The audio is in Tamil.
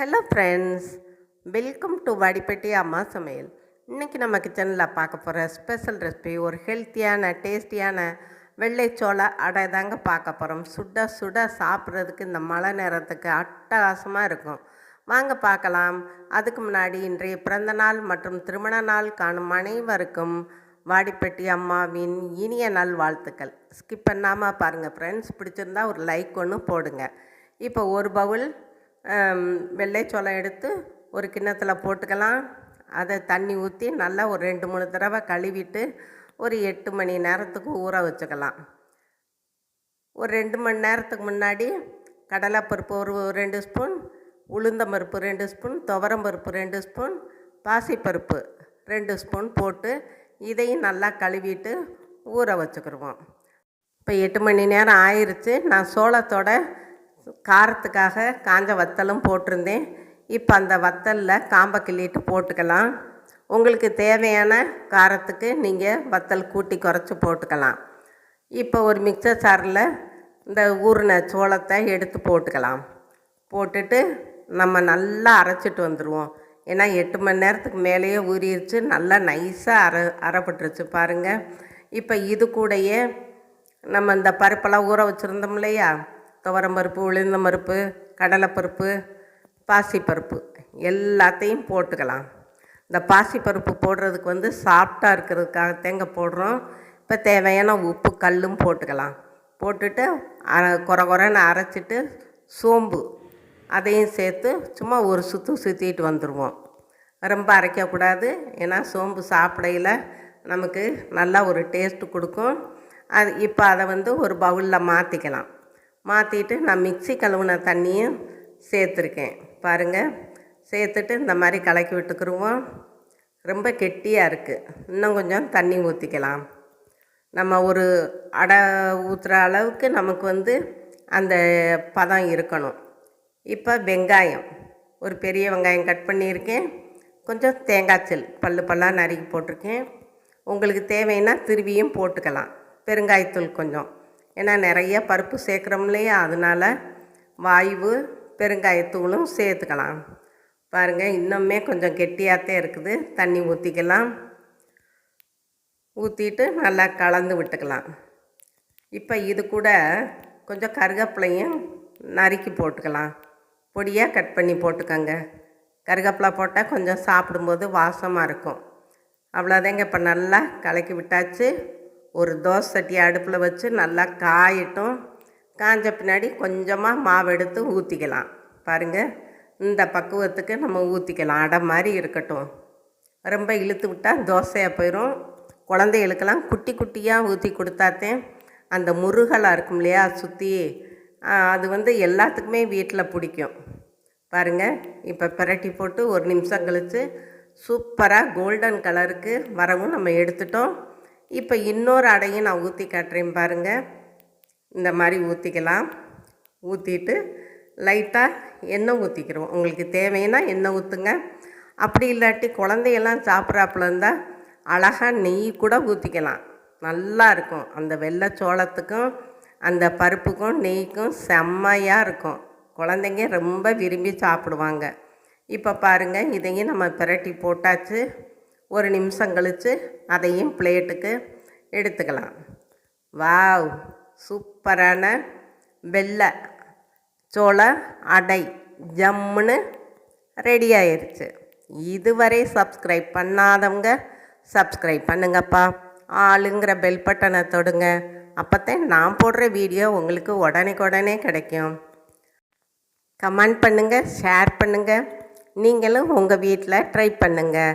Hello friends welcome to Vadipatti அம்மா சமையல் இன்றைக்கி நம்ம கிச்சனில் பார்க்க போகிற ஸ்பெஷல் ரெசிபி ஒரு ஹெல்த்தியான டேஸ்டியான வெள்ளைச்சோள அடை தாங்க பார்க்க போகிறோம் சுட சுட சாப்பிட்றதுக்கு இந்த மழை நேரத்துக்கு அட்டகாசமாக இருக்கும். வாங்க பார்க்கலாம். அதுக்கு முன்னாடி இன்றைய பிறந்த நாள் மற்றும் திருமண நாள் காணும் அனைவருக்கும் வாடிப்பட்டி அம்மாவின் இனிய நல் வாழ்த்துக்கள். ஸ்கிப் பண்ணாமல் பாருங்கள் ஃப்ரெண்ட்ஸ் பிடிச்சிருந்தா ஒரு லைக் ஒன்று போடுங்க. இப்போ ஒரு பவுல் வெள்ளைச்சோளம் எடுத்து ஒரு கிண்ணத்தில் போட்டுக்கலாம். அதை தண்ணி ஊற்றி நல்லா ஒரு ரெண்டு மூணு தடவை கழுவிட்டு ஒரு எட்டு மணி நேரத்துக்கு ஊற வச்சுக்கலாம். ஒரு ரெண்டு மணி நேரத்துக்கு முன்னாடி கடலைப்பருப்பு ஒரு ரெண்டு ஸ்பூன் உளுந்தம்பருப்பு ரெண்டு ஸ்பூன் துவரம்பருப்பு ரெண்டு ஸ்பூன் பாசிப்பருப்பு ரெண்டு ஸ்பூன் போட்டு இதையும் நல்லா கழுவிட்டு ஊற வச்சுக்கிடுவோம் இப்போ எட்டு மணி நேரம் ஆயிடுச்சு நான் சோளத்தோட காரத்துக்காக காஞ்ச வத்தலும் போட்டிருந்தேன். இப்போ அந்த வத்தலில் காம்பை கிள்ளிட்டு போட்டுக்கலாம். உங்களுக்கு தேவையான காரத்துக்கு நீங்கள் வத்தல் கூட்டி குறைச்சி போட்டுக்கலாம். இப்போ ஒரு மிக்சர் சாரில் இந்த ஊறின சோளத்தை எடுத்து போட்டுக்கலாம். போட்டுட்டு நம்ம நல்லா அரைச்சிட்டு வந்துடுவோம் ஏன்னா எட்டு மணி நேரத்துக்கு மேலேயே ஊறிடுச்சு நல்லா நைஸாக அரை அரைப்பட்டுருச்சு பாருங்கள் இப்போ இது கூடயே நம்ம இந்த பருப்பெல்லாம் ஊற வச்சுருந்தோம் இல்லையா? துவரம் பருப்பு உளுந்தம் பருப்பு கடலைப்பருப்பு பாசிப்பருப்பு எல்லாத்தையும் போட்டுக்கலாம். இந்த பாசிப்பருப்பு போடுறதுக்கு வந்து சாஃப்டாக இருக்கிறதுக்காக தேங்க போடுறோம். இப்போ தேவையான உப்பு கல்லும் போட்டுக்கலாம். போட்டுட்டு அர குறை குறைன்னு அரைச்சிட்டு சோம்பு அதையும் சேர்த்து சும்மா ஒரு சுற்று சுற்றிட்டு வந்துடுவோம் ரொம்ப அரைக்கக்கூடாது ஏன்னா சோம்பு சாப்பிடையில் நமக்கு நல்லா ஒரு டேஸ்ட்டு கொடுக்கும். அது இப்போ அதை வந்து ஒரு பவுலில் மாற்றிக்கலாம் மாற்றிட்டு நான் மிக்சி கழுவுன தண்ணியும் சேர்த்துருக்கேன். பாருங்கள் சேர்த்துட்டு இந்த மாதிரி கலக்கி விட்டுக்குருவோம். ரொம்ப கெட்டியாக இருக்குது இன்னும் கொஞ்சம் தண்ணி ஊற்றிக்கலாம் நம்ம ஒரு அடை ஊற்றுற அளவுக்கு நமக்கு வந்து அந்த பதம் இருக்கணும். இப்போ வெங்காயம். ஒரு பெரிய வெங்காயம் கட் பண்ணியிருக்கேன். கொஞ்சம் தேங்காய்ச்சல் பல்லு பல்லாக நறுக்கி போட்டிருக்கேன். உங்களுக்கு தேவைன்னா திருவியும் போட்டுக்கலாம். பெருங்காயத்தூள் கொஞ்சம். ஏன்னா நிறைய பருப்பு சேர்க்குறோம் இல்லையா? அதனால் வாய்வு பெருங்காயத்தூளும் சேர்த்துக்கலாம். பாருங்கள் இன்னுமே கொஞ்சம் கெட்டியாகத்தே இருக்குது. தண்ணி ஊற்றிக்கலாம் ஊற்றிட்டு நல்லா கலந்து விட்டுக்கலாம். இப்போ இது கூட கொஞ்சம் கருவேப்பிலையும் நறுக்கி போட்டுக்கலாம். பொடியாக கட் பண்ணி போட்டுக்கோங்க. கருகப்பிலை போட்டால் கொஞ்சம் சாப்பிடும்போது வாசமாக இருக்கும். அவ்வளோதாங்க இப்போ நல்லா கலக்கி விட்டாச்சு. ஒரு தோசை சட்டியை அடுப்பில் வச்சு நல்லா காயட்டும். காஞ்ச பின்னாடி கொஞ்சமாக மாவு எடுத்து ஊற்றிக்கலாம் பாருங்கள் இந்த பக்குவத்துக்கு நம்ம ஊற்றிக்கலாம் அடை மாதிரி இருக்கட்டும். ரொம்ப இழுத்து விட்டால் தோசையாக போயிடும் குழந்தைகளுக்கெல்லாம் குட்டி குட்டியாக ஊற்றி கொடுத்தாத்தே அந்த முருகலாக இருக்கும் இல்லையா சுற்றி அது வந்து எல்லாத்துக்குமே வீட்டில் பிடிக்கும். பாருங்கள் இப்போ பிரட்டி போட்டு ஒரு நிமிஷம் கழித்து சூப்பராக கோல்டன் கலருக்கு வரவும் நம்ம எடுத்துட்டோம். இப்போ இன்னொரு அடையும் நான் ஊற்றி காட்டுறேன் பாருங்கள் இந்த மாதிரி ஊற்றிக்கலாம் ஊற்றிட்டு லைட்டாக எண்ணெய் ஊற்றிக்கிறோம் உங்களுக்கு தேவைன்னா எண்ணெய் ஊற்றுங்க அப்படி இல்லாட்டி குழந்தையெல்லாம் சாப்பிட்றாப்புல இருந்தால் அழகாக நெய் கூட ஊற்றிக்கலாம் நல்லா இருக்கும். அந்த வெள்ளை சோளத்துக்கும் அந்த பருப்புக்கும் நெய்க்கும் செம்மையாக இருக்கும். குழந்தைங்க ரொம்ப விரும்பி சாப்பிடுவாங்க. இப்போ பாருங்கள் இதையும் நம்ம பிரட்டி போட்டாச்சு. ஒரு நிமிஷம் கழித்து அதையும் பிளேட்டுக்கு எடுத்துக்கலாம். வாவ்! சூப்பரான வெள்ளை சோள அடை ஜம்முன்னு ரெடி ஆயிடுச்சு இதுவரை சப்ஸ்கிரைப் பண்ணாதவங்க சப்ஸ்கிரைப் பண்ணுங்கப்பா. ஆளுங்கிற பெல் பட்டனை தொடுங்க. அப்போத்தான் நான் போடுற வீடியோ உங்களுக்கு உடனேக்கு உடனே கிடைக்கும். கமெண்ட் பண்ணுங்கள் ஷேர் பண்ணுங்கள் நீங்களும் உங்கள் வீட்டில் ட்ரை பண்ணுங்கள்